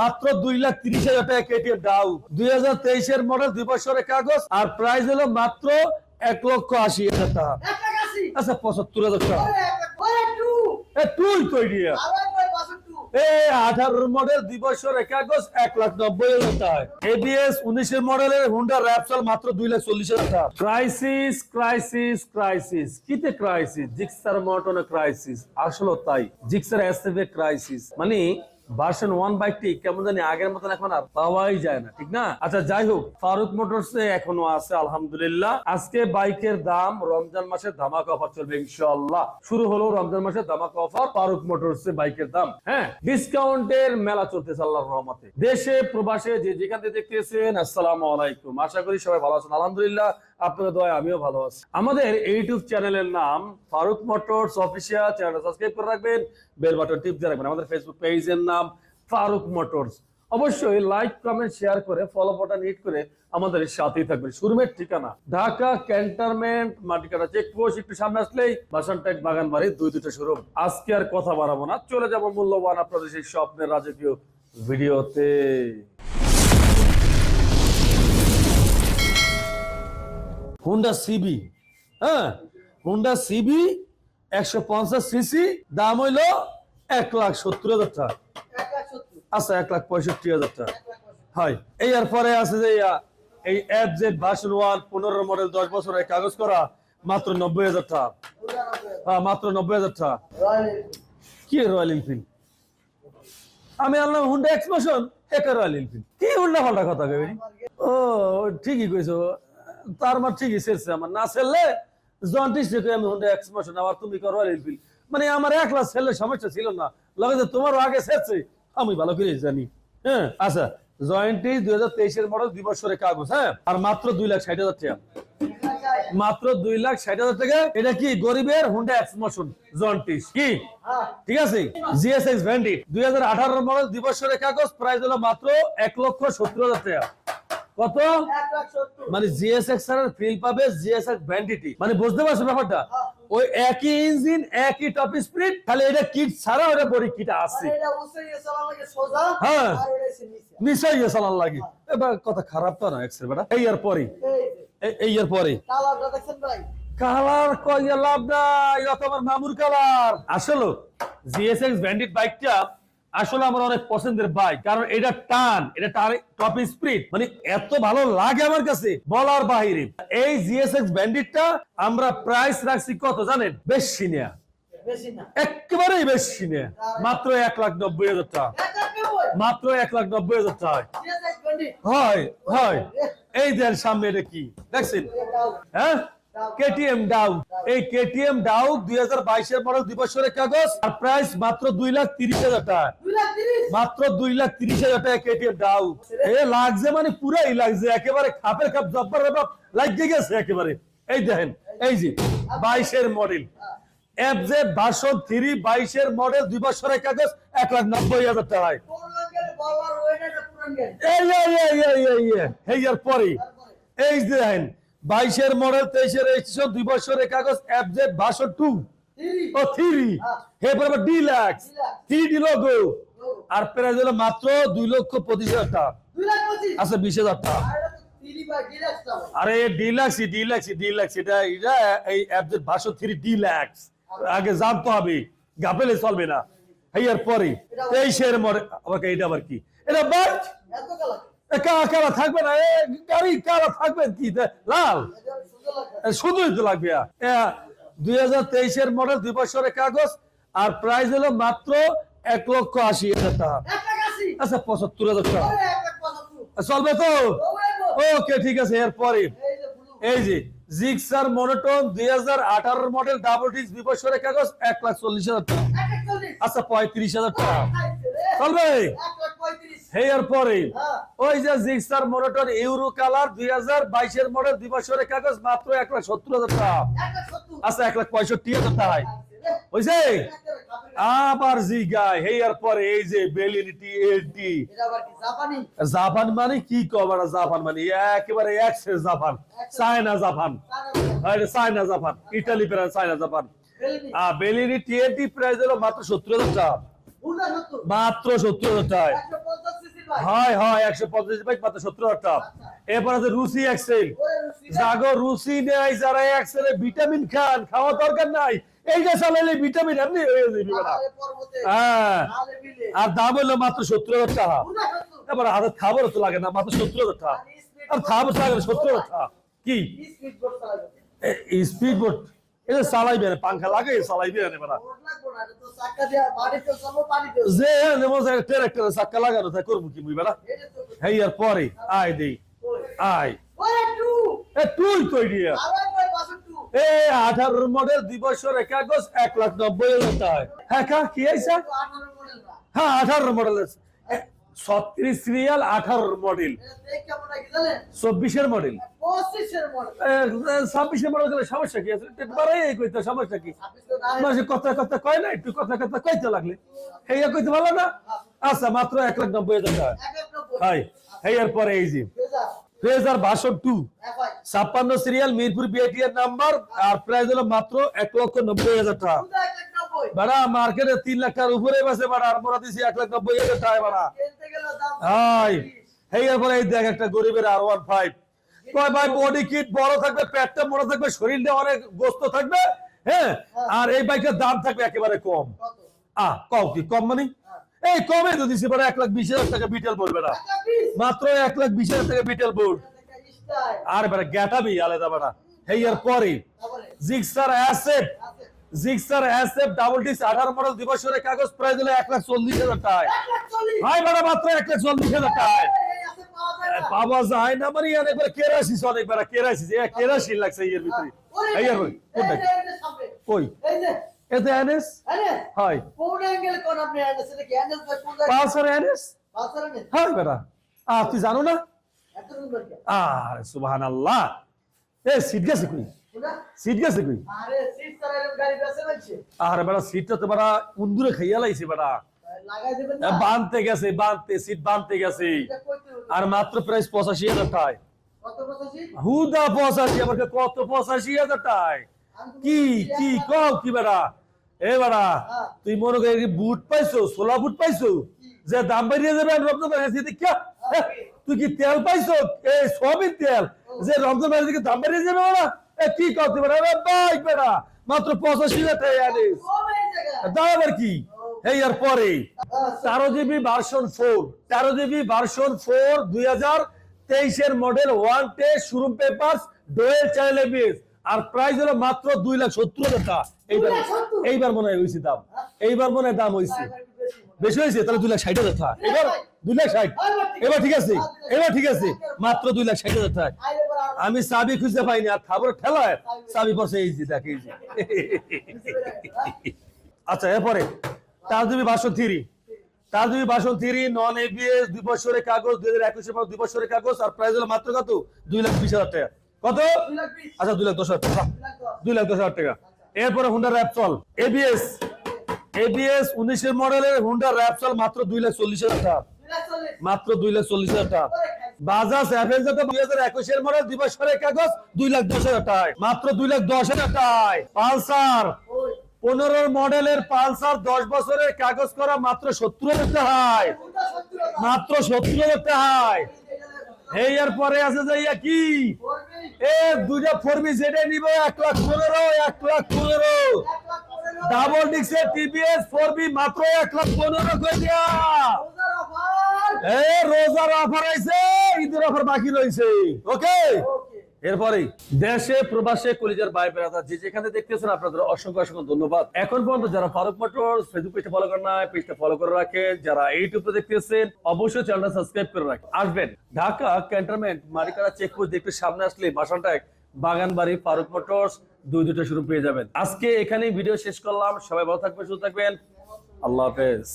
মাত্র দুই লাখ তিরিশ হাজার টাকা কেটিএম ডাউ দুই হাজার তেইশের মডেল দুই বছরের কাগজ আর প্রাইস হলো মাত্র এক লক্ষ আশি হাজার টাকা। আচ্ছা পঁচাত্তর হাজার টাকা। তুই তৈরি আঠারোর মডেল দুই এক লাখ নব্বই হাজার টাকা। এবিএস উনিশের মডেলের হুন্ডা র্যাপসাল মাত্র দুই লাখ চল্লিশ হাজার টাকা। ক্রাইসিস ক্রাইসিস ক্রাইসিস কিতে ক্রাইসিস জিক্সার মটনে ক্রাইসিস আসলে তাই। জিক্সার এসএফ ক্রাইসিস মানে ভার্সন ওয়ান বাইকটি কেমন জানি আগের মতন এখন আর পাওয়াই যায় না, ঠিক না? আচ্ছা যাই হোক ফারুক মোটরস এখনও আছে, আলহামদুলিল্লাহ। আজকে বাইকের দাম রমজান অফার চলবে, ইনশাআল্লাহ। শুরু হলো রমজান মাসের ধামাকা অফার ফারুক মোটরস বাইকের দাম হ্যাঁ? ডিসকাউন্টের মেলা চলতেছে আল্লাহর রহমতে। দেশে, প্রবাসে যে যেখান থেকে দেখতেছেন, আসসালামু আলাইকুম। আশা করি সবাই ভালো আছেন, আলহামদুলিল্লাহ। আপনাদের দয়া আমিও ভালো আছি। আমাদের ইউটিউব চ্যানেলের নাম Faruk Motors official channel subscribe করে রাখবেন, বেল বাটন টিপ দিয়ে রাখবেন। আমাদের ফেসবুক পেজের নাম ফারুক মোটরস। অবশ্যই লাইক কমেন্ট শেয়ার করে ফলো বাটন হিট করে আমাদের সাথেই থাকবেন। শোরুমের ঠিকানা ঢাকা ক্যান্টনমেন্ট, মাটিকাটা চেকপোস্ট একটু সামনে আসলেই বাসান টেক বাগান বাড়ি দুই দুটো শোরুম আজকে আর কথা বাড়াবো না। চলে যাব মূল্যবান আপনাদের সেই স্বপ্নের রাজকীয় ভিডিওতে। হুন্ডা সিবি হ্যাঁ? হুন্ডা সিবি একশো পঞ্চাশ সিসি দাম হইল এক লাখ সত্তর হাজার টাকা। আচ্ছা এক লাখ পঁয়ষট্টি হাজার টাকা। হয় এই পরে আছে যে এই এফ জেড ভার্সন ওয়ান পনেরো মডেল দশ বছরের কাগজ করা মাত্র নব্বই হাজার টাকা। হ্যাঁ মাত্র নব্বই হাজার টাকা। কি রয়্যাল এনফিল্ড আমি আনলাম হুন্ডা এক্সপ্রেশন একা রয়্যাল এনফিল্ড কি উল্টা পাল্টা কথা কবি ও ঠিকই কইছো। তার মানে ঠিকই সেরছে আমার। না রেখে আমি হুন্ডা এক্সপ্রেশন আবার তুমি করো মানে আমার একলা সমস্যা ছিল না। যে তোমারও আগে সেরছে আমি ভালো করে জানি। হ্যাঁ আচ্ছা জয়েন্টি দুই হাজার তেইশের মডেল দুই বছরের কাগজ হ্যাঁ? আর মাত্র দুই লাখ ষাট হাজার টাকা। এক। মাত্র দুই লাখ ষাট হাজার টাকা। এটা কি গরিবের হুন্ডা এক্সমোশন জন্টিস কি? ঠিক আছে? জিএসএক্স ভ্যান্ডিট দুই হাজার আঠারো মডেল দুই বছরের কাগজ প্রাইস হলো মাত্র এক লক্ষ সত্তর হাজার টাকা। কত? মানে জিএসএক্স এর ফিল পাবে জিএসএক্স ভ্যান্ডিটি মানে বুঝতে পারছ ব্যাপারটা? ওই একই ইঞ্জিন একই টপ স্পিড খালি এটা কিট ছাড়া ওটা বড়ি কিট আছে। মানে এটা উসে গিয়ে লাগে হ্যাঁ। আর লাগি। এবার কথা খারাপ তো না এক্সরে বেটা এই আর পরে। এই এর পরে। কালার কইয়া লাভ নাই এটা তো আমার মামুর কালার আসলে জিএসএক্স ব্যান্ডিট বাইকটা আসলে আমার অনেক পছন্দের বাইক কারণ এটা টান এটা টান টপ স্পিড মানে এত ভালো লাগে আমার কাছে বলার বাহিরে। এই জিএসএক্স ব্যান্ডিটটা আমরা প্রাইস রাখছি কত জানেন? বেশি নেয়া। একেবারেই বেশি নেয়া। মাত্র এক লাখ নব্বই হাজার টাকা। মাত্র এক লাখ নব্বই হাজার টাকা। জিএসএক্স হয় হয়। এই দেন সামনে এটা কি? দেখছেন? হ্যাঁ? কেটিএম ডাউ এই কেটিএম ডাউ দুই হাজার বাইশের মডেল দুই বছরের কাগজ আর প্রাইস মাত্র দুই লাখ তিরিশ হাজার টাকা মাত্র দুই লাখ তিরিশ হাজার টাকা কেটিএম ডাউ এ লাগছে মানে পুরাই লাগছে একেবারে খাপের খাপ জব্বার লাগিয়ে গেছে একেবারে এই দেখেন এই যে বাইশের model F Z version three বাইশের মডেল দুই বছরের কাগজ এক লাখ নব্বই হাজার টাকায় এই এই এই এই এই বাইশের মডেল তেইশের রেজিস্ট্রেশন দুই বছরের কাগজ এফ জেড ভার্সন টু ও থ্রি এরপর আবার ডিলাক্স থ্রি ডি লোগো আর প্রাইস হলো মাত্র দুই লক্ষ পঁচিশ হাজার টাকা। আচ্ছা বিশ হাজার টাকা। আর ডিলাক্স ডিলাক্স ডিলাক্স এটা এটা এই F Z version three deluxe আগে জানতে হবে গাফেলে চলবে না। এই আর পরে তেইশের মডেল আবার কি, এটা আবার কি? এটা বাইক কালা থাকবে না? গাড়ি কালা থাকবে কি? লাল। শুধুই তো লাগবে। দুই হাজার তেইশের মডেল দুই বছরের কাগজ আর প্রাইস হলো মাত্র এক লক্ষ আশি হাজার টাকা। আচ্ছা পঁচাত্তর হাজার টাকা। চলবে তো? ওকে ঠিক আছে এরপরে। এই যে জিক্সার মনোটন দুই হাজার আঠারোর মডেল ডাবল ডিস্ক দুই বছরের কাগজ এক লাখ চল্লিশ হাজার টাকা। আচ্ছা পঁয়ত্রিশ হাজার টাকা। চলবে? এক লাখ পঁয়ত্রিশ হে এরপরে হ্যাঁ। ওই যে জিক্সার ইউরো কালার দুই হাজার বাইশের মডেল দুই বছরের কাগজ মাত্র এক লাখ সত্তর হাজার টাকা। আচ্ছা এক লাখ পঁয়ষট্টি হাজার টাকায়। আবার জি গায় হে আর পরে এই যে বেলিনিটি এলটি জাপানি? মানে কি কবার জাপান মানে? একেবারে access Japan. China Japan. China Japan. Italy প্রায় চায়না জাপান। বেলিনি আর বেলিনি টিএনটি প্রাইস হলো মাত্র সত্তর হাজার টাকা। মাত্র সত্তর হাজার টাকা হয় হয় একশো পঞ্চাশ বাইক মাত্র সত্তর হাজার এরপর আছে রুসি এক্সেল। জাগো রুসি নেই যারা এক্সেলে ভিটামিন খান খাওয়া দরকার নাই। এইটা চালাইলে ভিটামিন এমনি হয়ে। যাবে হ্যাঁ আর দাম হলো মাত্র সত্তর হাজার টাকা এবার হাতে খাবারও তো লাগে না মাত্র সত্তর হাজার টাকা আর খাবার লাগে সত্তর হাজার টাকা কি? স্পিড বোট এটা চালাইবে না পাংখা লাগে চালাইবে না এবার না যে নেমো ট্রাক্টরে চাক্কা লাগানো তাই করব কি এটা তো হেই আর পরে আয় দেই আয়। এ তুই কই দিয়া এ আঠারোর মডেল দুই বছরের কাগজ এক লাখ নব্বই হাজার টাকা হ্যাঁ কা কি আইসা 18 মডেল না হ্যাঁ আঠারোর মডেল ছত্রিশ রিয়াল আঠারোর মডেল চব্বিশের মডেল 25 মডেল ছাব্বিশের মডেল গেলে সমস্যা কি? বাড়াই কইতে সমস্যা কি? 26 তো না মানুষ কথা কথা কয় না একটু কথা কথা কইতে লাগলে। হেয়া কইতে না? আচ্ছা মাত্র এক লাখ নব্বই হাজার টাকা। 190 হাই হেয়ার পরে এই যে। বেজা ফ্রেজার ভাষণ টু ছাপ্পান্ন সিরিয়াল মিরপুর বিআইটি এর নাম্বার আর প্রাইস হলো মাত্র এক লক্ষ নব্বই হাজার টাকা। বুঝা 190 বাড়া মার্কেটে তিন লাখ টাকার উপরে বসে বাড়া আর মোরা দিছি এক লাখ নব্বই হাজার টাকা বাড়া। হাই। হেই এরপরে এই দেখ একটা গরিবের আর ওয়ান ফাইভ কয় ভাই বডি কিট বড় থাকবে পেটটা বড় থাকবে শরীরটা অনেক গোস্ত থাকবে হ্যাঁ? আর এই বাইকের দাম থাকবে একেবারে কম। আহ কও কি কম মানে? এই কমে তো দিছি বাড়া এক লাখ বিশ হাজার টাকা বিটেল বলবে না। মাত্র এক লাখ বিশ হাজার টাকা বিটেল বোর্ড আর বেটা গ্যাটাবি আলাদা বাড়া হেই এর পরে জিক্সার অ্যাসেট জিক্সার অ্যাসেট ডাবল ডিস আঠারো মডেল দিবসের কাগজ প্রাইস হলো এক লাখ চল্লিশ হাজার টাকায়। 140 ভাই বাড়া মাত্র এক লাখ হাজার আছে পাওয়া যায় না। মানে অনেকবার কেরাসিস অনেকবার কেরাসিস। এ কেরাসি লাগছে এর ভিতরে। এই আর কই? এই কোনটা? যে, কই? এই এতে এনএস আরে হয়। কোন অ্যাঙ্গেল কোন আপনি কি কোন এনএস নেই হ্যাঁ বেটা। আ তুই জানো না? আরে সুবহানাল্লাহ। এ সিট গেছে কই? সিট গেছে কই? আরে সিট সারা গাড়ি বেসে বলছে আরে বেটা সিটটা তো বেটা উন্দুরে খাইয়া লাইছে না। বানতে গেছে বানতে সিট বানতে গেছে। আর মাত্র প্রাইস পঁচাশি হাজার টাকায় কত হুদা পঁচাশি আমার কত পঁচাশি হাজার টাকায় কি কি কও কি বেড়া? এ বেড়া হ্যাঁ। তুই মনে করি বুট পাইছো সোলা বুট পাইছো? যে দাম বাড়িয়ে যাবে রমজান মাসে হ্যাঁ, তুই কি তেল পাইছো? এই সবই তেল। যে রমজান মাসে দিকে দাম বাড়িয়ে যাবে ওরা কি করতে পারে আরে বাইক বেড়া মাত্র পঁচাশি আবার কি? এই আর পরে। আহ, তেরো জিবি ভার্সন ফোর তেরো জিবি ভার্সন ফোর দুই হাজার তেইশের মডেল ওয়ান টে showroom paper dual channel ABS. আর প্রাইস হলো মাত্র দুই লাখ সত্তর টাকা। এইবার এইবার মনে হয় হয়েছে দাম। এইবার মনে হয় দাম হয়েছে বেশি হয়েছে তাহলে দুই লাখ ষাট হাজার টাকা এবার দুই লাখ ষাট। এবার ঠিক আছে এবার ঠিক আছে মাত্র দুই লাখ ষাট হাজার টাকা আর আমি চাবি খুঁজতে পাইনি আর খাবার ঠেলায় চাবি পড়ছে এই যে দেখ এই যে। আচ্ছা এরপরে তার দুবি ভাষণ থ্রি তার দুবি ভাষণ থ্রি নন এবিএস দুই বছরের কাগজ দুই হাজার একুশের পর দুই বছরের কাগজ আর প্রাইস হলো মাত্র কত? দুই লাখ বিশ হাজার টাকা। কত? আচ্ছা দুই লাখ দশ হাজার টাকা। দুই লাখ দশ। হাজার টাকা। এরপরে হুন্ডা র্যাপসল এবিএস এবিএস উনিশের মডেলের হুন্ডা র্যাপসল মাত্র দুই লাখ চল্লিশ হাজার টাকা। মাত্র দুই লাখ চল্লিশ হাজার টাকা। বাজাজ অ্যাভেঞ্জার দুই হাজার একুশের মডেল দুই বছরের কাগজ দুই লাখ দশ হাজার টাকায়। মাত্র দুই লাখ দশ হাজার টাকায়। পালসার পনেরো মডেলের পালসার দশ বছরের কাগজ করা মাত্র সত্তর হাজার টাকায়? মাত্র সত্তর হাজার টাকায়। এই এর পরে আছে যাইয়া কি? এ দুটা ফোরবি যেটা নিব এক লাখ পনেরো এক লাখ পনেরো, ডাবল ডিক্সের টিভিএস ফোরবি মাত্র এক লাখ পনেরো করে দিয়া। রোজার অফার। এ রোজার অফার আইছে ঈদের অফার বাকি রয়েছে ওকে। এরপরে দেশে প্রবাসে কলিজার ভাই বেড়াতা যে যেখানে দেখতেছেন আপনাদের অসংখ্য অসংখ্য ধন্যবাদ। এখন পর্যন্ত যারা ফারুক মোটর ফেসবুক পেজটা ফলো করেন না পেজটা ফলো করে রাখেন। যারা ইউটিউবে দেখতেছেন অবশ্যই চ্যানেলটা সাবস্ক্রাইব করে রাখেন। আসবেন ঢাকা ক্যান্টনমেন্ট মারিকারা চেকপোস্ট দেখতে সামনে আসলে বাসানটা বাগানবাড়ি ফারুক মোটরস দুই দুটো শুরু পেয়ে যাবেন। আজকে এখানেই ভিডিও শেষ করলাম। সবাই ভালো থাকবেন, সুস্থ থাকবেন। আল্লাহ হাফেজ।